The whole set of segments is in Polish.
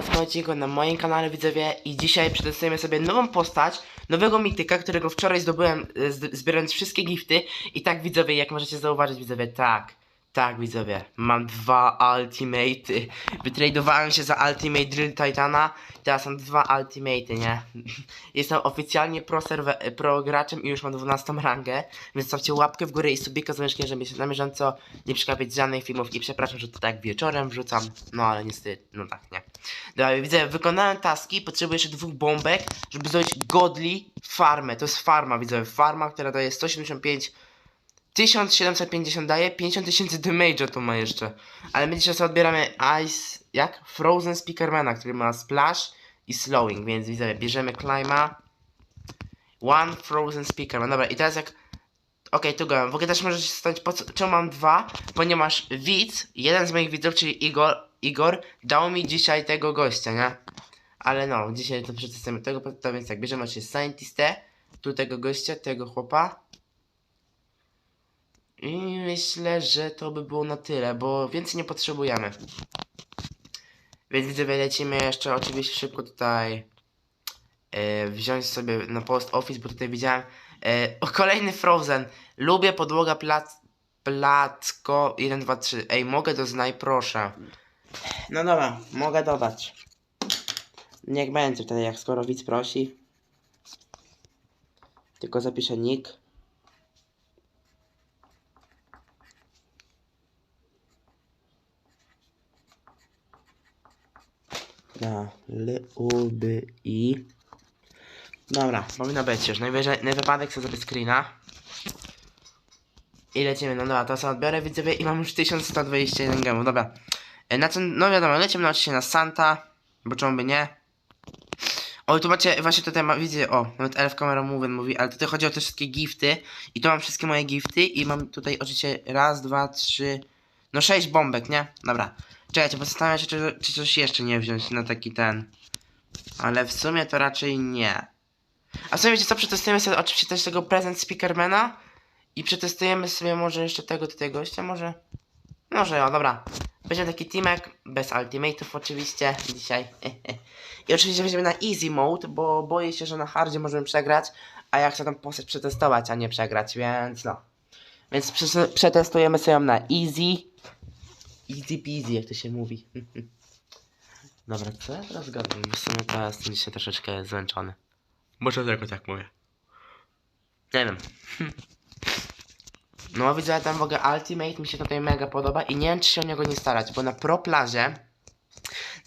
kolejnym odcinku na moim kanale widzowie i dzisiaj przetestujemy sobie nową postać, nowego mityka, którego wczoraj zdobyłem e, zbierając wszystkie gifty i tak widzowie, jak możecie zauważyć widzowie, tak, tak widzowie, mam dwa ultimate'y, wytradowałem się za ultimate Drill Titana, teraz mam dwa ultimate'y, nie? Jestem oficjalnie pro, serwe- pro graczem i już mam 12 rangę, więc stawcie łapkę w górę i subika z łączkiem, żeby się na bieżąco nie przegapić żadnych filmów i przepraszam, że to tak wieczorem wrzucam, no ale niestety, no tak, nie. Dobra, widzę, wykonałem taski, potrzebuję jeszcze dwóch bombek, żeby zrobić godly farmę, to jest farma, widzę, farma, która daje 175 1750 daje, 50 tysięcy damage'a to ma jeszcze. Ale my dzisiaj sobie odbieramy Ice, jak? Frozen Speakermana, który ma Splash i Slowing, więc widzę, bierzemy Clima. One Frozen Speakerman, dobra i teraz jak... Okej, tu go. W ogóle też możesz stać, po co, czemu mam dwa? Ponieważ widz, jeden z moich widzów, czyli Igor, Igor, dał mi dzisiaj tego gościa, nie? Ale no, dzisiaj to przetestujemy tego, to więc tak, bierzemy oczywiście Scientistę, tu tego gościa, tego chłopa. I myślę, że to by było na tyle, bo więcej nie potrzebujemy. Więc widzowie, lecimy jeszcze oczywiście szybko tutaj e, wziąć sobie na post office, bo tutaj widziałem e, o, kolejny Frozen. Lubię podłoga plac, placko 1, 2, 3. Ej, mogę doznaj, proszę. No dobra, mogę dodać. Niech będzie wtedy, jak skoro widz prosi. Tylko zapiszę nick. Na luby i. Dobra, powinno być już. Najwyżej, na wypadek chcę zrobić screena. I lecimy, no dobra, to sobie odbiorę widzowie i mam już 1121 gemów, dobra. E, Na co, no wiadomo, lecimy oczywiście na Santa, bo czemu by nie. O, tu macie, właśnie tutaj ma, widzę, o, nawet Elf Camera Movie mówi, ale tutaj chodzi o te wszystkie gifty. I tu mam wszystkie moje gifty i mam tutaj oczywiście raz, dwa, trzy, no sześć bombek, nie? Dobra. Czekajcie, bo zastanawiam się, czy, czy coś jeszcze nie wziąć na taki ten. Ale w sumie to raczej nie. A w sumie wiecie co, przetestujemy sobie oczywiście też tego prezent Speakermana. I przetestujemy sobie może jeszcze tego tutaj gościa, może? Może, o, dobra. Będzie taki teamek, bez ultimate'ów oczywiście, dzisiaj. I oczywiście będziemy na easy mode, bo boję się, że na hardzie możemy przegrać, a ja chcę tam postać przetestować, a nie przegrać, więc no. Więc prze- przetestujemy sobie ją na easy. Easy peasy, jak to się mówi. Dobra, co ja teraz gadam? W sumie to jestem dzisiaj troszeczkę zmęczony. Może tylko tak mówię. Nie wiem. No widzę tam w ogóle Ultimate mi się tutaj mega podoba i nie wiem czy się o niego nie starać, bo na Pro Plazie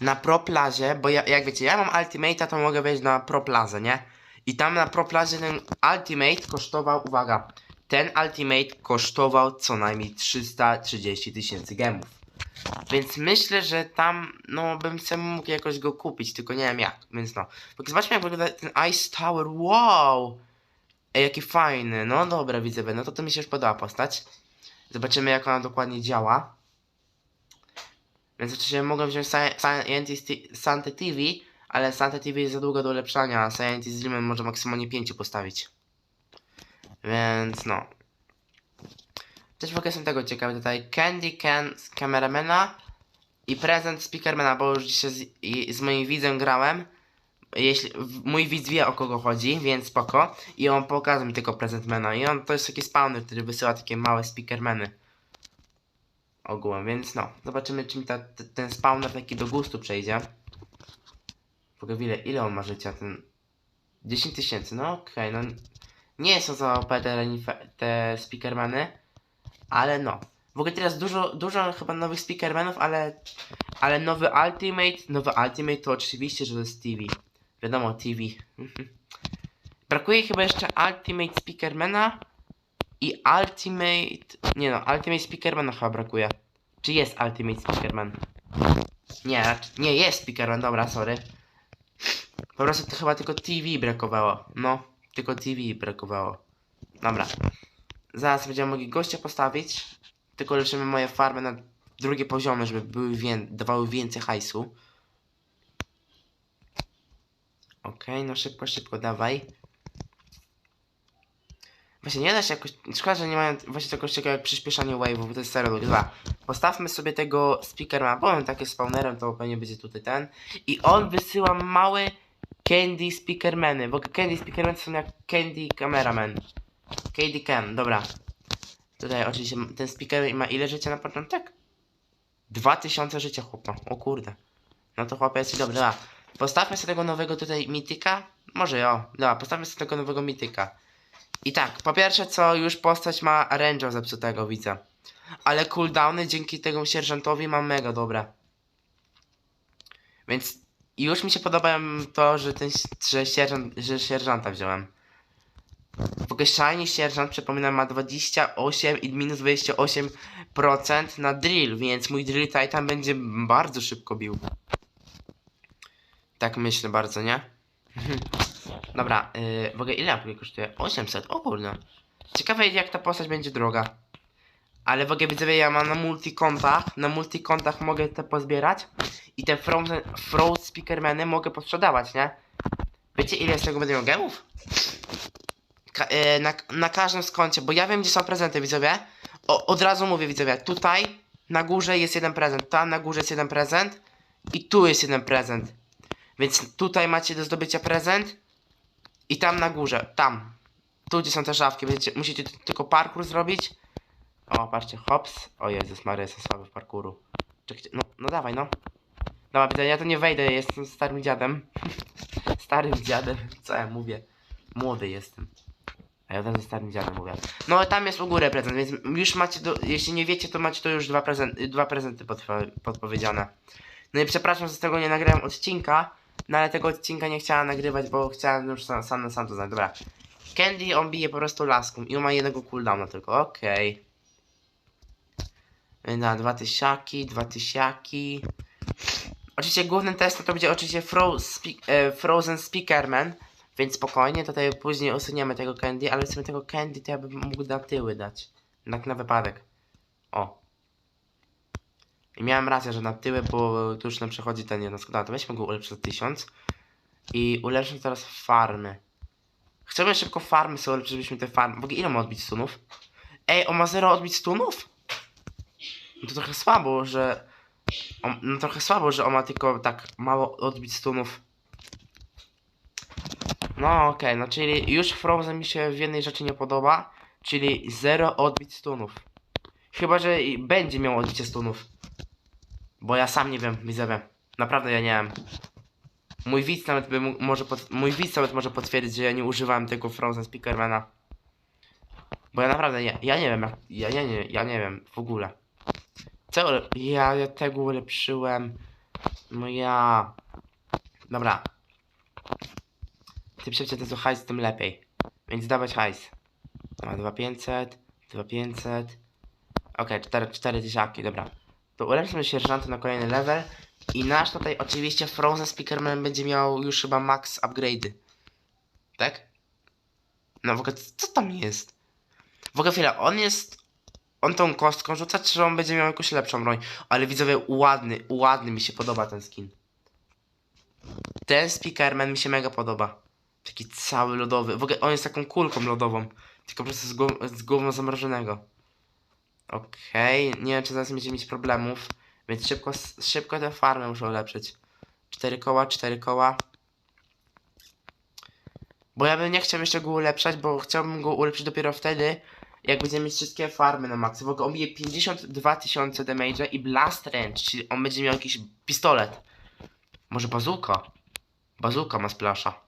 na Pro Plazie, bo ja, jak wiecie, ja mam Ultimate'a to mogę wejść na Pro Plazę, nie? I tam na Pro Plazie ten Ultimate kosztował, uwaga, ten Ultimate kosztował co najmniej 330 tysięcy gemów. Więc myślę, że tam, no, bym sobie mógł jakoś go kupić, tylko nie wiem jak, więc no. Zobaczmy jak wygląda ten Ice Tower, wow! Ej, jaki fajny, no dobra, widzę, no to to mi się już podoba postać. Zobaczymy jak ona dokładnie działa. Więc oczywiście mogłem wziąć Santa TV, ale Santa TV jest za długo do ulepszania, a Scientist Dream może maksymalnie 5 postawić. Więc no. Też w ogóle jestem tego ciekawy tutaj. Candy Can z Cameramana i prezent Speakermana, bo już dzisiaj z, z moim widzem grałem. Jeśli, mój widz wie o kogo chodzi, więc spoko. I on pokazał mi tylko prezentmana. I on to jest taki spawner, który wysyła takie małe speakermany. Ogółem, więc no. Zobaczymy czy mi ta, ten spawner taki do gustu przejdzie. W ogóle ile, ile on ma życia ten... 10 tysięcy, no okej, no. Nie są za OP te, te speakermany. Ale no. W ogóle teraz dużo, dużo chyba nowych speakermanów, ale... Ale nowy Ultimate, nowy Ultimate to oczywiście, że to jest TV. Wiadomo, TV. Mhm. Brakuje chyba jeszcze Ultimate Speakermana i Ultimate... Nie no, Ultimate Speakermana chyba brakuje. Czy jest Ultimate Speakerman? Nie, nie jest Speakerman, dobra, sorry. Po prostu to chyba tylko TV brakowało. No, tylko TV brakowało. Dobra. Zaraz będziemy mogli gościa postawić. Tylko leczymy moje farmy na drugie poziomy, żeby były dawały więcej hajsu. Okej, no szybko, szybko, dawaj. Właśnie nie da się jakoś... Szkoda, że nie mają właśnie czegoś takiego jak przyspieszanie wave'ów, bo to jest serio. Dobra, postawmy sobie tego speakerma, powiem takie spawnerem, to pewnie będzie tutaj ten. I on wysyła małe candy speakermany, bo candy speakermany są jak candy cameraman. Candy cam, dobra. Tutaj oczywiście ten speaker ma ile życia na początek? 2000 życia chłopa, o kurde. No to chłopie jest dobry, dobra. Postawmy sobie tego nowego tutaj mityka. Może jo, dobra, postawmy sobie tego nowego mityka. I tak, po pierwsze co, już postać ma range'a zepsutego, widzę. Ale cooldowny dzięki temu sierżantowi mam mega dobre. Więc już mi się podoba to, że ten, że, sierżant, że sierżanta wziąłem. W ogóle Sierżant, przypominam, ma 28 i minus 28% na drill, więc mój drill Titan będzie bardzo szybko bił. Tak myślę bardzo, nie? Dobra, yy, w ogóle ile apki kosztuje? 800, o kurde. Ciekawe jak ta postać będzie droga. Ale w ogóle widzowie, ja mam na multikontach, na multikontach mogę te pozbierać i te frozen, froze speakermany mogę posprzedawać, nie? Wiecie ile z tego będę miał gemów? Ka e, na, na każdym skoncie, bo ja wiem gdzie są prezenty widzowie. O, od razu mówię widzowie, tutaj na górze jest jeden prezent, tam na górze jest jeden prezent i tu jest jeden prezent. Więc tutaj macie do zdobycia prezent i tam na górze, tam. Tu gdzie są te szafki, będziecie, musicie tylko parkour zrobić. O, patrzcie, hops. O Jezus Maria, jestem słaby w parkouru. Czekajcie, no, no dawaj, no. Dobra, widzę, ja to nie wejdę, jestem starym dziadem. starym dziadem, co ja mówię? Młody jestem. A ja teraz starym dziadem mówię. No tam jest u góry prezent, więc już macie, do, jeśli nie wiecie, to macie to już dwa, prezent, dwa prezenty podpo- podpowiedziane. No i przepraszam, że z tego nie nagrałem odcinka, no ale tego odcinka nie chciałem nagrywać, bo chciałem już sam, sam na sam to znać. Dobra. Candy on bije po prostu laską i on ma jednego cooldowna tylko, okej. Okay. Na dwa tysiaki, dwa tysiaki. Oczywiście głównym testem to będzie oczywiście e, Frozen Speakerman, więc spokojnie, tutaj później usuniemy tego candy, ale w tego candy to ja bym mógł na tyły dać. Tak na wypadek. O. I miałem rację, że na tyły, bo tu już nam przechodzi ten jeden skład. To weźmy go ulepszyć za 1000. I ulepszymy teraz farmy. Chciałbym szybko farmy sobie ulepszyć, żebyśmy te farmy... W ogóle ile ma odbić stunów? Ej, on ma 0 odbić stunów? No to trochę słabo, że... On, no trochę słabo, że on ma tylko tak mało odbić stunów. No okej, no czyli już Frozen mi się w jednej rzeczy nie podoba, czyli 0 odbić stunów. Chyba, że będzie miał odbicie stunów. Bo ja sam nie wiem, widzowie. Naprawdę ja nie wiem. Mój widz nawet by może mój widz nawet może potwierdzić, że ja nie używałem tego Frozen Speakermana. Bo ja naprawdę nie, ja nie wiem, jak, ja, ja, nie, ja nie wiem w ogóle. Co, ja, ja tego ulepszyłem. No ja. Dobra. Ty przecież to hajs, tym lepiej. Więc dawać hajs. Ma 2500, 2500. Okej, 4, 4 tysiaki, dobra. To ulepszymy sierżanta na kolejny level. I nasz tutaj oczywiście Frozen Speakerman będzie miał już chyba max upgrade'y. Tak? No w ogóle co tam jest? W ogóle chwila, on jest... On tą kostką rzuca, czy on będzie miał jakąś lepszą broń? Ale widzowie, ładny, ładny mi się podoba ten skin. Ten Speakerman mi się mega podoba. Taki cały lodowy. W ogóle on jest taką kulką lodową. Tylko po prostu z, głow z głową zamrożonego. Okej, nie wiem czy zaraz będziemy mieć problemów. Więc szybko, szybko tę farmę muszę ulepszyć. Cztery koła, cztery koła. Bo ja bym nie chciał jeszcze go ulepszać, bo chciałbym go ulepszyć dopiero wtedy, jak będziemy mieć wszystkie farmy na maksa. W ogóle on bije 52 tysiące damage i blast range, czyli on będzie miał jakiś pistolet. Może bazuka? Bazuka ma splasha.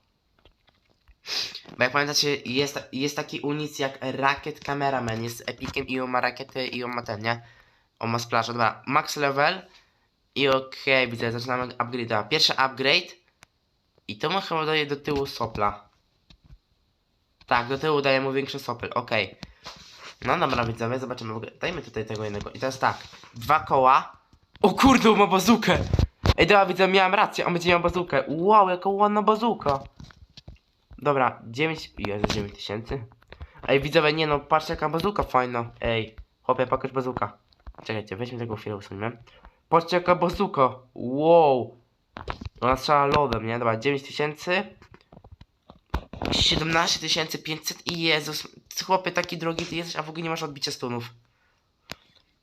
Bo jak pamiętacie, jest, jest taki unic jak Racket Cameraman, jest epikiem i on ma rakiety i on ma ten, nie? On ma splasha, dobra, max level i okej, widzę, zaczynamy upgrade. Dobra, pierwszy upgrade i to mu chyba daje do tyłu sopla. Tak, do tyłu daje mu większy sopel, okej. No dobra, widzowie, zobaczymy. Dajmy tutaj tego jednego. I teraz tak, dwa koła. O kurde, ma bazukę! Ej, dobra, widzę, miałem rację, on będzie miał bazukę. Wow, jaka ładna bazuka. Dobra, 9... Jezu, 9 tysięcy. Ej, widzowie, nie no, patrzcie jaka bazuka fajna. Ej, chłopie, pokaż bazuka. Czekajcie, weźmy tego chwilę, usuniemy. Patrzcie jaka bazuka. Wow. Ona strzela lodem, nie? Dobra, 9 tysięcy. 17 500 i Jezus, chłopie taki drogi ty jesteś, a w ogóle nie masz odbicia stunów.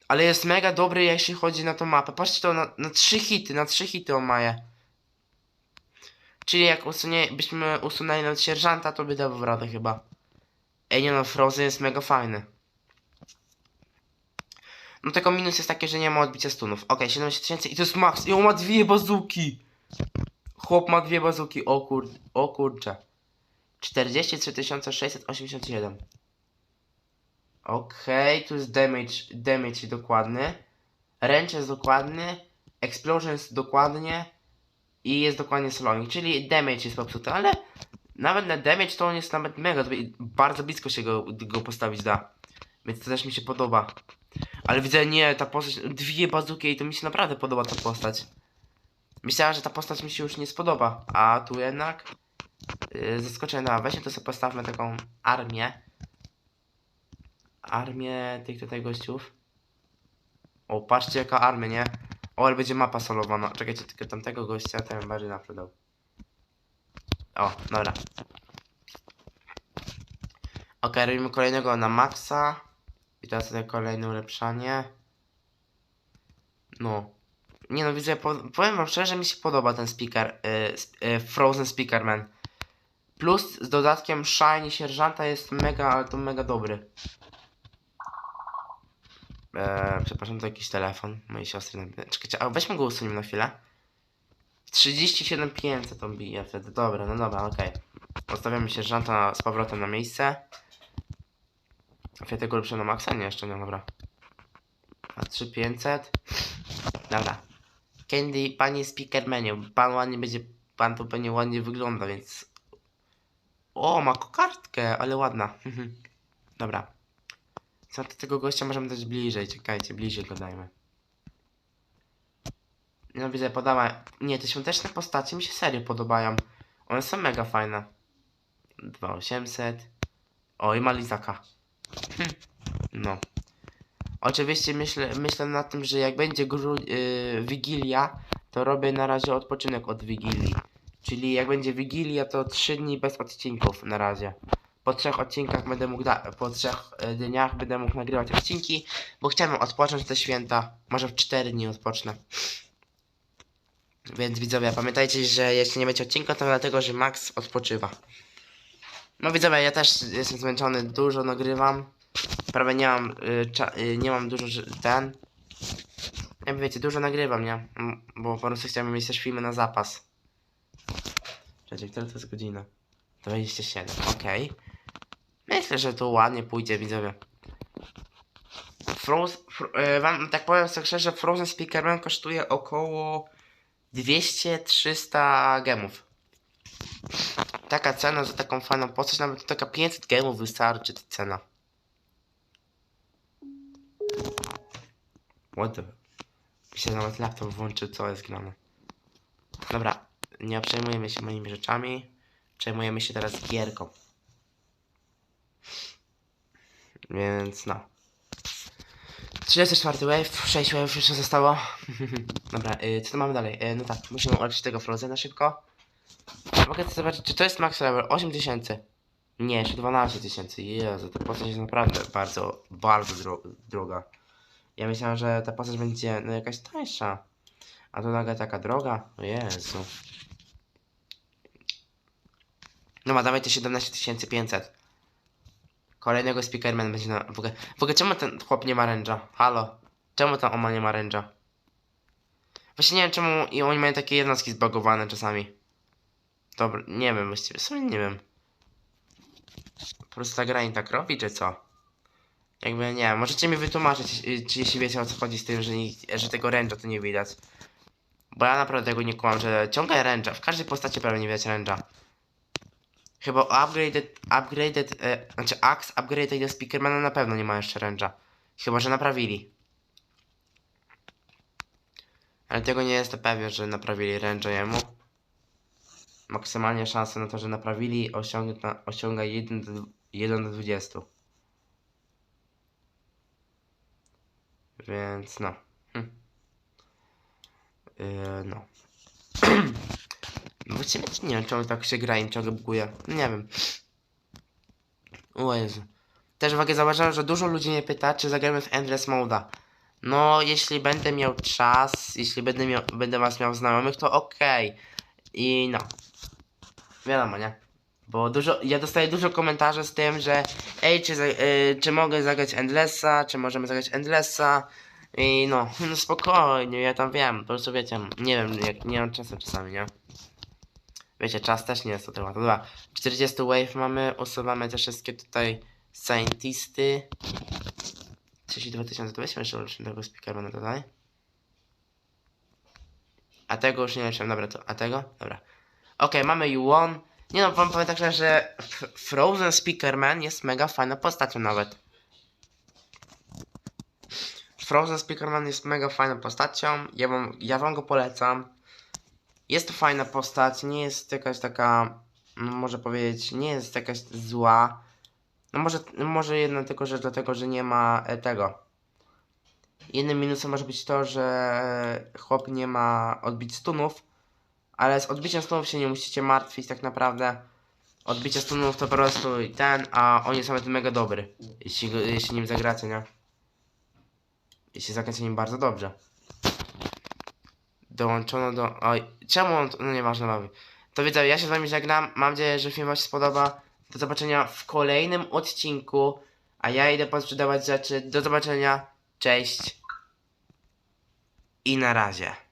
Ale jest mega dobry, jeśli chodzi na tą mapę. Patrzcie to na, na trzy hity, na trzy hity on ma je. Czyli jak usunie, byśmy usunęli od sierżanta, to by dawał radę chyba. Ej, no, Frozen jest mega fajny. No tylko minus jest taki, że nie ma odbicia stunów. Okej, 17 tysięcy i to jest max. I on ma dwie bazuki. Chłop ma dwie bazuki. O kur... O kurcze. 43 687. Okej, tu jest damage, damage dokładny. Wrench jest dokładny. Explosion jest dokładnie. I jest dokładnie slowing, czyli damage jest popsuty, ale nawet na damage to on jest nawet mega, bardzo blisko się go, go postawić da. Więc to też mi się podoba. Ale widzę, nie, ta postać, dwie bazuki i to mi się naprawdę podoba ta postać. Myślałem, że ta postać mi się już nie spodoba, a tu jednak yy, zaskoczona. Weźmy to sobie postawmy taką armię. Armię tych tutaj gościów. O, patrzcie jaka armia, nie? O, ale będzie mapa solowana. Czekajcie, tylko tamtego gościa bym bardziej naprzedał. O, dobra. Ok, robimy kolejnego na maksa. I teraz tutaj kolejne ulepszanie. No. Nie no, widzę, po, powiem wam szczerze, mi się podoba ten speaker, y, sp- y, Frozen Speakerman. Plus z dodatkiem Shiny Sierżanta jest mega, ale to mega dobry. Eee, przepraszam, to jakiś telefon mojej siostry. Czekajcie, a weźmy go usuniemy na chwilę. 37 500 on bije wtedy. Dobra, no dobra, okej. Odstawiamy sierżanta z powrotem na miejsce. Fiat lepsze na maksa? Nie, jeszcze nie, dobra. A 3500. Dobra. Candy, panie speaker menu. Pan ładnie będzie, pan tu pewnie ładnie wygląda, więc... O, ma kokardkę, ale ładna. dobra. Co do tego gościa możemy dać bliżej, czekajcie, bliżej go dajmy. No widzę, podoba. Nie, te świąteczne postacie mi się serio podobają. One są mega fajne. 2800. O, i ma lizaka. Hm. No. Oczywiście myślę, myślę nad tym, że jak będzie gru, yy, Wigilia, to robię na razie odpoczynek od Wigilii. Czyli jak będzie Wigilia, to 3 dni bez odcinków na razie. Po trzech odcinkach będę mógł, po trzech y, dniach będę mógł nagrywać odcinki, bo chciałem odpocząć te święta. Może w 4 dni odpocznę. Więc widzowie, pamiętajcie, że jeśli nie będzie odcinka, to dlatego, że Max odpoczywa. No widzowie, ja też jestem zmęczony, dużo nagrywam. Prawie nie mam, y, y, nie mam dużo, ten. Jak wiecie, dużo nagrywam, nie? Bo po prostu chciałem mieć też filmy na zapas. Czekajcie, która to jest godzina? 27, okej. Myślę, że to ładnie pójdzie, widzowie. Frozen, fr y, wam tak powiem szczerze, Frozen Speakerman kosztuje około 200-300 gemów. Taka cena za taką fajną postać, nawet taka 500 gemów wystarczy ta cena. What the... Mi się nawet laptop włączył, co jest grane. Dobra, nie przejmujemy się moimi rzeczami. Przejmujemy się teraz gierką. Więc no. 34 wave, 6 wave jeszcze zostało. Dobra, y, co tu mamy dalej? Y, no tak, musimy ulepszyć tego Frozena szybko. Mogę to zobaczyć, czy to jest max level? 8000. Nie, jeszcze 12 tysięcy. Jezu, ta postać jest naprawdę bardzo, bardzo dro droga. Ja myślałem, że ta postać będzie no, jakaś tańsza. A to nagle taka droga. Jezu. No ma dawaj te 17500. Kolejnego speakerman będzie na... W ogóle, w ogóle czemu ten chłop nie ma ręża? Halo? Czemu ta oma nie ma ręża? Właśnie nie wiem czemu i oni mają takie jednostki zbagowane czasami. Dobra, nie wiem właściwie, sobie nie wiem. Po prostu ta gra nie tak robi, czy co? Jakby nie możecie mi wytłumaczyć, czy jeśli wiecie o co chodzi z tym, że, nie, że tego ręcza to nie widać. Bo ja naprawdę tego nie kłam, że ciągle ręcza, w każdej postaci prawie nie widać ręcza. Chyba upgraded, upgraded, e, znaczy Axe upgraded do Speakermana na pewno nie ma jeszcze ręcza. Chyba, że naprawili. Ale tego nie jestem pewien, że naprawili ręcza jemu. Maksymalnie szanse na to, że naprawili osiąga, osiąga 1 do, 1 do 20. Więc no. Hm. Yy, no. Właściwie nie wiem, czemu tak się gra i ciągle buguje. Nie wiem. O Jezu. też uwagę zauważyłem, że dużo ludzi mnie pyta, czy zagramy w Endless Moda. No, jeśli będę miał czas, jeśli będę, miał, będę was miał znajomych, to okej. I no. Wiadomo, nie? Bo dużo, ja dostaję dużo komentarzy z tym, że ej, czy, y, czy mogę zagrać Endlessa, czy możemy zagrać Endlessa. I no, no spokojnie, ja tam wiem, po prostu wiecie, nie wiem, jak, nie mam czasu czasami, nie? Wiecie, czas też nie jest to temat. Dobra, 40 wave mamy, usuwamy te wszystkie tutaj scientisty. 32 tysiące, to weźmy jeszcze uliczmy tego speakermana tutaj. A tego już nie leczyłem, dobra, to, a tego? Dobra. Okej, mamy U1. Nie no, wam powiem tak szczerze, że Frozen Speakerman jest mega fajną postacią nawet. Frozen Speakerman jest mega fajną postacią, ja wam, ja wam go polecam. Jest to fajna postać, nie jest jakaś taka, no może powiedzieć, nie jest jakaś zła. No może, może jedna tylko rzecz dlatego, że nie ma e, tego. Jednym minusem może być to, że chłop nie ma odbić stunów, ale z odbiciem stunów się nie musicie martwić tak naprawdę. Odbicie stunów to po prostu ten, a on jest nawet mega dobry, jeśli, jeśli nim zagracie, nie? Jeśli zagracie nim bardzo dobrze. Dołączono do... Oj, czemu on... No nieważne, mamy. To widzę, ja się z wami żegnam, mam nadzieję, że film wam się spodoba. Do zobaczenia w kolejnym odcinku, a ja idę posprzedawać rzeczy. Do zobaczenia, cześć i na razie.